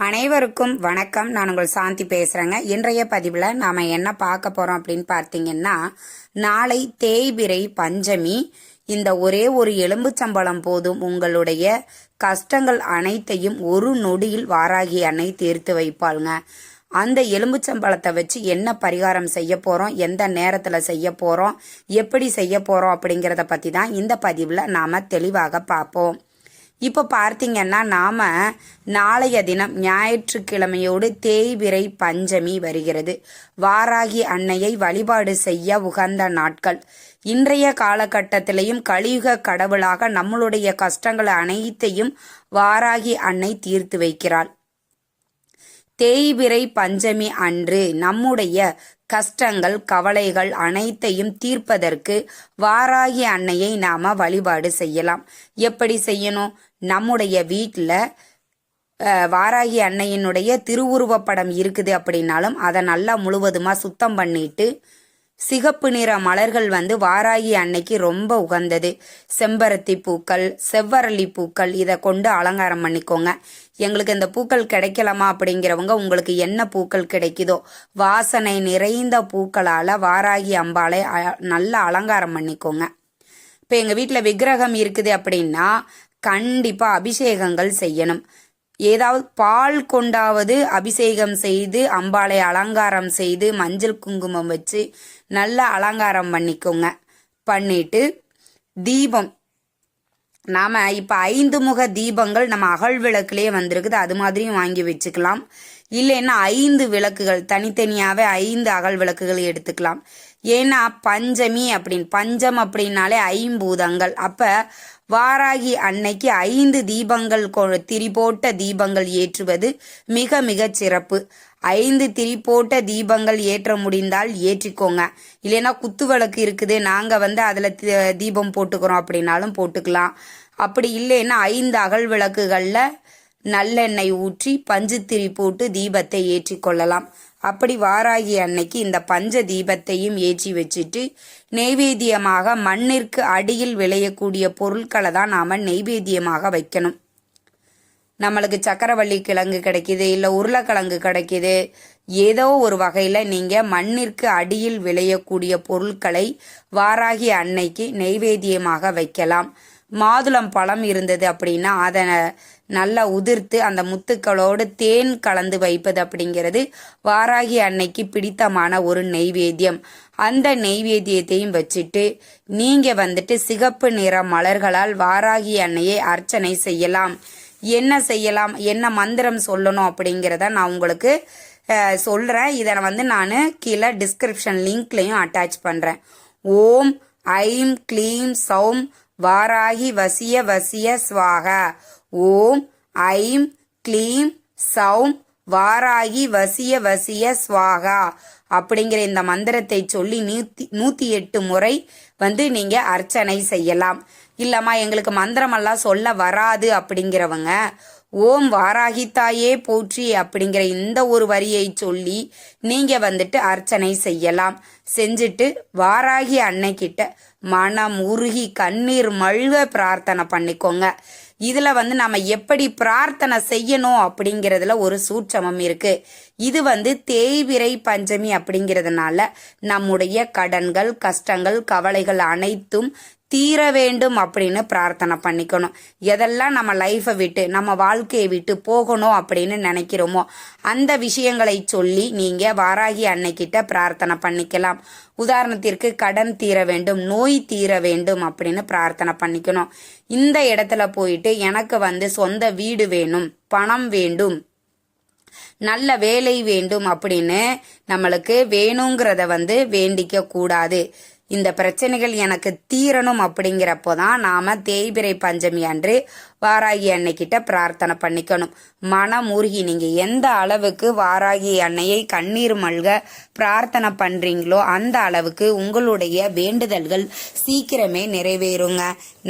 அனைவருக்கும் வணக்கம். நான் உங்கள் சாந்தி பேசுகிறேங்க இன்றைய பதிவில் நாம் என்ன பார்க்க போகிறோம் அப்படின்னு பார்த்தீங்கன்னா நாளை தேய்பிரை பஞ்சமி. இந்த ஒரே ஒரு எலும்புச்சம்பளம் போதும். உங்களுடைய கஷ்டங்கள் அனைத்தையும் ஒரு நொடியில் வாராகி அன்னை தீர்த்து வைப்பாளுங்க. அந்த எலும்புச்சம்பளத்தை வச்சு என்ன பரிகாரம் செய்ய போகிறோம் எந்த நேரத்தில் செய்ய போகிறோம் எப்படி செய்ய போகிறோம் அப்படிங்கிறத பற்றி தான் இந்த பதிவில் நாம் தெளிவாக பார்ப்போம். இப்போ பார்த்தீங்கன்னா நாம நாளைய தினம் ஞாயிற்றுக்கிழமையோடு தேய்பிரை பஞ்சமி வருகிறது. வாராகி அன்னையை வழிபாடு செய்ய உகந்த நாட்கள். இன்றைய காலகட்டத்திலையும் கலியுக கடவுளாக நம்மளுடைய கஷ்டங்கள் அனைத்தையும் வாராகி அன்னை தீர்த்து வைக்கிறாள். தேய்பிறை பஞ்சமி அன்று நம்முடைய கஷ்டங்கள் கவலைகள் அனைத்தையும் தீர்ப்பதற்கு வாராகி அன்னையை நாம வழிபாடு செய்யலாம். எப்படி செய்யணும்? நம்முடைய வீட்டில் வாராகி அன்னையினுடைய திருவுருவப்படம் இருக்குது அப்படின்னாலும் அதை நல்லா முழுவதுமாக சுத்தம் பண்ணிட்டு சிகப்பு நிற மலர்கள் வந்து வாராகி அன்னைக்கு ரொம்ப உகந்தது. செம்பருத்தி பூக்கள் செவ்வரளி பூக்கள் இதை கொண்டு அலங்காரம் பண்ணிக்கோங்க. எங்களுக்கு இந்த பூக்கள் கிடைக்கலாமா அப்படிங்கிறவங்க உங்களுக்கு என்ன பூக்கள் கிடைக்குதோ வாசனை நிறைந்த பூக்களால் வாராகி அம்பாளை அ- நல்லா அலங்காரம் பண்ணிக்கோங்க. இப்போ எங்கள் வீட்டில் விக்கிரகம் இருக்குது அப்படின்னா கண்டிப்பாக அபிஷேகங்கள் செய்யணும். ஏதாவது பால் கொண்டாவது அபிஷேகம் செய்து அம்பாளை அலங்காரம் செய்து மஞ்சள் குங்குமம் வச்சு நல்லா அலங்காரம் பண்ணிக்கோங்க. பண்ணிட்டு தீபம். நாம இப்போ ஐந்து முக தீபங்கள் நம்ம அகல் விளக்குலேயே வந்திருக்குது. அது மாதிரியும் வாங்கி வச்சுக்கலாம். இல்லைன்னா ஐந்து விளக்குகள் தனித்தனியாகவே ஐந்து அகல் விளக்குகள் எடுத்துக்கலாம். ஏன்னா பஞ்சமி அப்படின்னு பஞ்சம் அப்படின்னாலே ஐம்பூதங்கள். அப்போ வாராகி அன்னைக்கு ஐந்து தீபங்கள் கொ- திரி போட்ட தீபங்கள் ஏற்றுவது மிக மிக சிறப்பு. ஐந்து திரி போட்ட தீபங்கள் ஏற்ற முடிந்தால் ஏற்றிக்கோங்க. இல்லைன்னா குத்து விளக்கு இருக்குது நாங்கள் வந்து அதில் தீபம் போட்டுக்கிறோம் அப்படின்னாலும் போட்டுக்கலாம். அப்படி இல்லைன்னா ஐந்து அகல் விளக்குகளில் நல்லெண்ணெய் ஊற்றி பஞ்சுத்திரி போட்டு தீபத்தை ஏற்றி கொள்ளலாம் அப்படி வாராகி அன்னைக்கு இந்த பஞ்ச தீபத்தையும் ஏற்றி வச்சுட்டு நெய்வேத்தியமாக மண்ணிற்கு அடியில் விளையக்கூடிய பொருட்களை தான் நாம நெய்வேத்தியமாக வைக்கணும். நம்மளுக்கு சக்கரவள்ளி கிழங்கு கிடைக்குது இல்லை உருளைக்கிழங்கு கிடைக்குது. ஏதோ ஒரு வகையில் நீங்கள் மண்ணிற்கு அடியில் விளையக்கூடிய பொருட்களை வாராகி அன்னைக்கு நெய்வேத்தியமாக வைக்கலாம். மாதுளம் பழம் இருந்தது அப்படின்னா அதை நல்லா உதிர்த்து அந்த முத்துக்களோடு தேன் கலந்து வைப்பது அப்படிங்கிறது வாராகி அன்னைக்கு பிடித்தமான ஒரு நெய்வேத்தியம். அந்த நெய்வேத்தியத்தையும் வச்சுட்டு நீங்க வந்துட்டு சிகப்பு நிற மலர்களால் வாராகி அன்னையை அர்ச்சனை செய்யலாம். என்ன செய்யலாம்? என்ன மந்திரம் சொல்லணும் அப்படிங்கிறத நான் உங்களுக்கு சொல்கிறேன் இதை வந்து நான் கீழே டிஸ்கிரிப்ஷன் லிங்க்லையும் அட்டாச் பண்ணுறேன் ஓம் ஐம் க்ளீம் சௌம் வாராகி வசிய வசிய ஸ்வாக ஓம் ஐம் க்ளீம் சௌம் வாராகி வசிய வசிய ஸ்வாகா அப்படிங்கிற இந்த மந்திரத்தை சொல்லி நூத்தி நூத்தி எட்டு முறை வந்து நீங்க அர்ச்சனை செய்யலாம். இல்லம்மா எங்களுக்கு மந்திரமெல்லாம் சொல்ல வராது அப்படிங்கிறவங்க ஓம் வாராகி தாயே போற்றி அப்படிங்கிற இந்த ஒரு வரியை சொல்லி நீங்க வந்துட்டு அர்ச்சனை செய்யலாம். செஞ்சுட்டு வாராகி அன்னைக்கிட்ட மனம் உருகி கண்ணீர் மழுக பிரார்த்தனை பண்ணிக்கோங்க. இதுல வந்து நம்ம எப்படி பிரார்த்தனை செய்யணும் அப்படிங்கிறதுல ஒரு சூட்சமம் இருக்கு. இது வந்து தேய்விரை பஞ்சமி அப்படிங்கிறதுனால நம்முடைய கடன்கள் கஷ்டங்கள் கவலைகள் அனைத்தும் தீர வேண்டும் அப்படின்னு பிரார்த்தனை பண்ணிக்கணும். எதெல்லாம் நம்ம லைஃப்பை விட்டு நம்ம வாழ்க்கையை விட்டு போகணும் அப்படின்னு நினைக்கிறோமோ அந்த விஷயங்களை சொல்லி நீங்கள் வாராகி அன்னைக்கிட்ட பிரார்த்தனை பண்ணிக்கலாம். உதாரணத்திற்கு கடன் தீர வேண்டும் நோய் தீர வேண்டும் அப்படின்னு பிரார்த்தனை பண்ணிக்கணும். இந்த இடத்துல போயிட்டு எனக்கு வந்து சொந்த வீடு வேணும் பணம் வேண்டும் நல்ல வேலை வேண்டும் அப்படின்னு நம்மளுக்கு வேணுங்கிறத வந்து வேண்டிக்க கூடாது. இந்த பிரச்சனைகள் எனக்கு தீரணும் அப்படிங்கிறப்போ தான் நாம தேய்பிரை பஞ்சமி அன்று வாராகி அன்னைக்கிட்ட பிரார்த்தனை பண்ணிக்கணும். மனம் உருகி நீங்க எந்த அளவுக்கு வாராகி அன்னையை கண்ணீர் மல்க பிரார்த்தனை பண்றீங்களோ அந்த அளவுக்கு உங்களுடைய வேண்டுதல்கள் சீக்கிரமே நிறைவேறுங்க.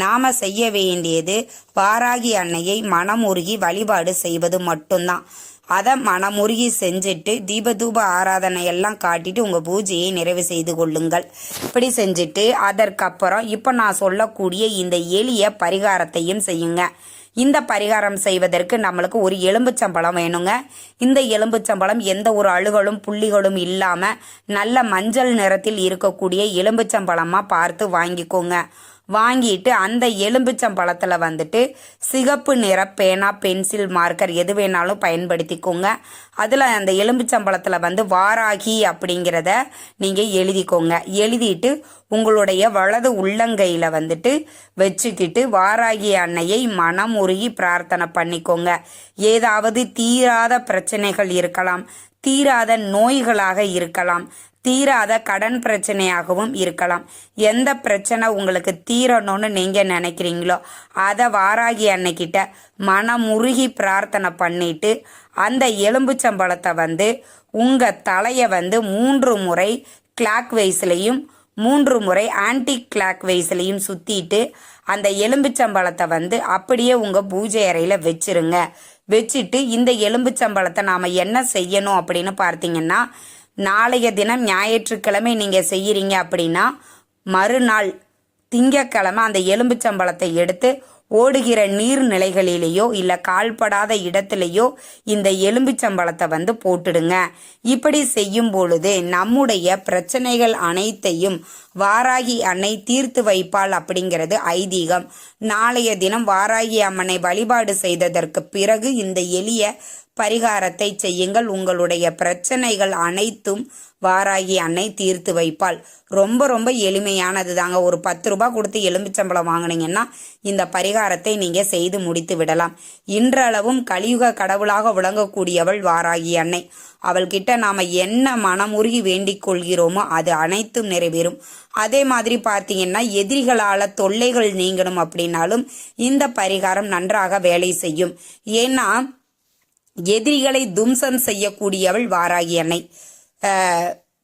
நாம செய்ய வேண்டியது வாராகி அன்னையை மனம் உருகி வழிபாடு செய்வது மட்டும்தான். அதை மனமுருகி செஞ்சுட்டு தீபதூப ஆராதனை எல்லாம் காட்டிட்டு உங்கள் பூஜையை நிறைவு செய்து கொள்ளுங்கள். இப்படி செஞ்சுட்டு அதற்கப்புறம் இப்போ நான் சொல்லக்கூடிய இந்த எளிய பரிகாரத்தையும் செய்யுங்க. இந்த பரிகாரம் செய்வதற்கு நம்மளுக்கு ஒரு எலும்புச்சம்பழம் வேணுங்க. இந்த எலும்புச்சம்பழம் எந்த ஒரு அழுகலும் புள்ளிகளும் இல்லாமல் நல்ல மஞ்சள் நிறத்தில் இருக்கக்கூடிய எலும்புச்சம்பளமாக பார்த்து வாங்கிக்கோங்க. வாங்கிட்டு அந்த எலும்புச்சம்பழத்தில் வந்துட்டு சிகப்பு நிற பேனா பென்சில் மார்க்கர் எது வேணாலும் பயன்படுத்திக்கோங்க. அதில் அந்த எலும்புச்சம்பழத்தில் வந்து வாராகி அப்படிங்கிறத நீங்கள் எழுதிக்கோங்க. எழுதிட்டு உங்களுடைய வலது உள்ளங்கையில் வந்துட்டு வச்சுக்கிட்டு வாராகி அன்னையை மனம் உருகி பிரார்த்தனை பண்ணிக்கோங்க. ஏதாவது தீராத பிரச்சனைகள் இருக்கலாம் தீராத நோய்களாக இருக்கலாம் தீராத கடன் பிரச்சனையாகவும் இருக்கலாம். எந்த பிரச்சனை உங்களுக்கு தீரணும்னு நீங்கள் நினைக்கிறீங்களோ அதை வாராகி அன்னைக்கிட்ட மனமுருகி பிரார்த்தனை பண்ணிட்டு அந்த எலும்புச்சம்பழத்தை வந்து உங்கள் தலையை வந்து மூன்று முறை கிளாக் வைஸ்லையும் மூன்று முறை ஆன்டி கிளாக் வைஸ்லையும் சுற்றிட்டு அந்த எலும்புச்சம்பழத்தை வந்து அப்படியே உங்கள் பூஜை அறையில் வச்சிருங்க. வச்சுட்டு இந்த எலும்புச்சம்பழத்தை நாம் என்ன செய்யணும் அப்படின்னு பார்த்தீங்கன்னா நாளைய தினம் ஞாயிற்றுக்கிழமை நீங்கள் செய்கிறீங்க அப்படின்னா மறுநாள் திங்கக்கிழமை அந்த எலும்புச்சம்பழத்தை எடுத்து ஓடுகிற நீர்நிலைகளிலேயோ இல்லை கால்படாத இடத்துலையோ இந்த எலும்புச்சம்பளத்தை வந்து போட்டுடுங்க. இப்படி செய்யும் பொழுது நம்முடைய பிரச்சனைகள் அனைத்தையும் வாராகி அன்னை தீர்த்து வைப்பாள் அப்படிங்கிறது ஐதீகம். நாளைய தினம் வாராகி அம்மனை வழிபாடு செய்ததற்கு பிறகு இந்த எளிய பரிகாரத்தை செய்யுங்கள். உங்களுடைய பிரச்சனைகள் அனைத்தும் வாராகி அன்னை தீர்த்து வைப்பாள். ரொம்ப ரொம்ப எளிமையானது தாங்க ஒரு பத்து ரூபாய் கொடுத்து எலும்பிச்சம்பளம் வாங்கினீங்கன்னா இந்த பரிகாரத்தை நீங்க செய்து முடித்து விடலாம். இன்றளவும் கலியுக கடவுளாக விளங்கக்கூடியவள் வாராகி அன்னை. அவள்கிட்ட நாம என்ன மனமுருகி வேண்டிக் கொள்கிறோமோ அது அனைத்தும் நிறைவேறும். அதே மாதிரி பார்த்தீங்கன்னா எதிரிகளால தொல்லைகள் நீங்கணும் அப்படின்னாலும் இந்த பரிகாரம் நன்றாக வேலை செய்யும். ஏன்னா எதிரிகளை தும்சம் செய்யக்கூடியவள் வாராகி அன்னை.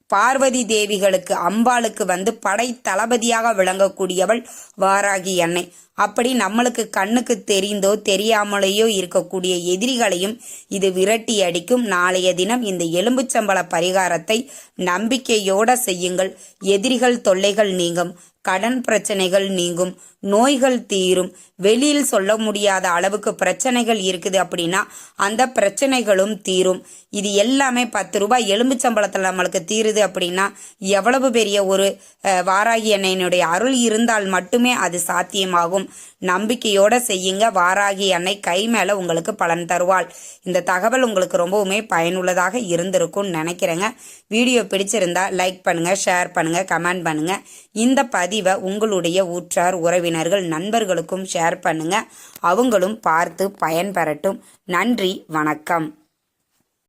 பார்வதி தேவிகளுக்கு அம்பாளுக்கு வந்து படை தளபதியாக விளங்கக்கூடியவள் வாராகி அன்னை. அப்படி நம்மளுக்கு கண்ணுக்கு தெரிந்தோ தெரியாமலேயோ இருக்கக்கூடிய எதிரிகளையும் இது விரட்டி அடிக்கும். நாளைய தினம் இந்த எலும்புச்சம்பள பரிகாரத்தை நம்பிக்கையோட செய்யுங்கள். எதிரிகள் தொல்லைகள் நீங்கும் கடன் பிரச்சனைகள் நீங்கும் நோய்கள் தீரும். வெளியில் சொல்ல முடியாத அளவுக்கு பிரச்சனைகள் இருக்குது அப்படின்னா அந்த பிரச்சனைகளும் தீரும். இது எல்லாமே பத்து ரூபாய் எலும்புச்சம்பளத்தில் நம்மளுக்கு தீருது அப்படின்னா எவ்வளவு பெரிய ஒரு வாராகி எண்ணெயினுடைய அருள் இருந்தால் மட்டுமே அது சாத்தியமாகும். நம்பிக்கையோட செய்யுங்க. வாராகி அன்னை கை மேல உங்களுக்கு பலன் தருவாள். இந்த தகவல் உங்களுக்கு ரொம்பவுமே பயனுள்ளதாக இருந்திருக்கும்னு நினைக்கிறேங்க. வீடியோ பிடிச்சிருந்தா லைக் பண்ணுங்க ஷேர் பண்ணுங்க கமெண்ட் பண்ணுங்க. இந்த பதிவை உங்களுடைய ஊற்றார் உறவினர்கள் நண்பர்களுக்கும் ஷேர் பண்ணுங்க. அவங்களும் பார்த்து பயன்பெறட்டும். நன்றி வணக்கம்.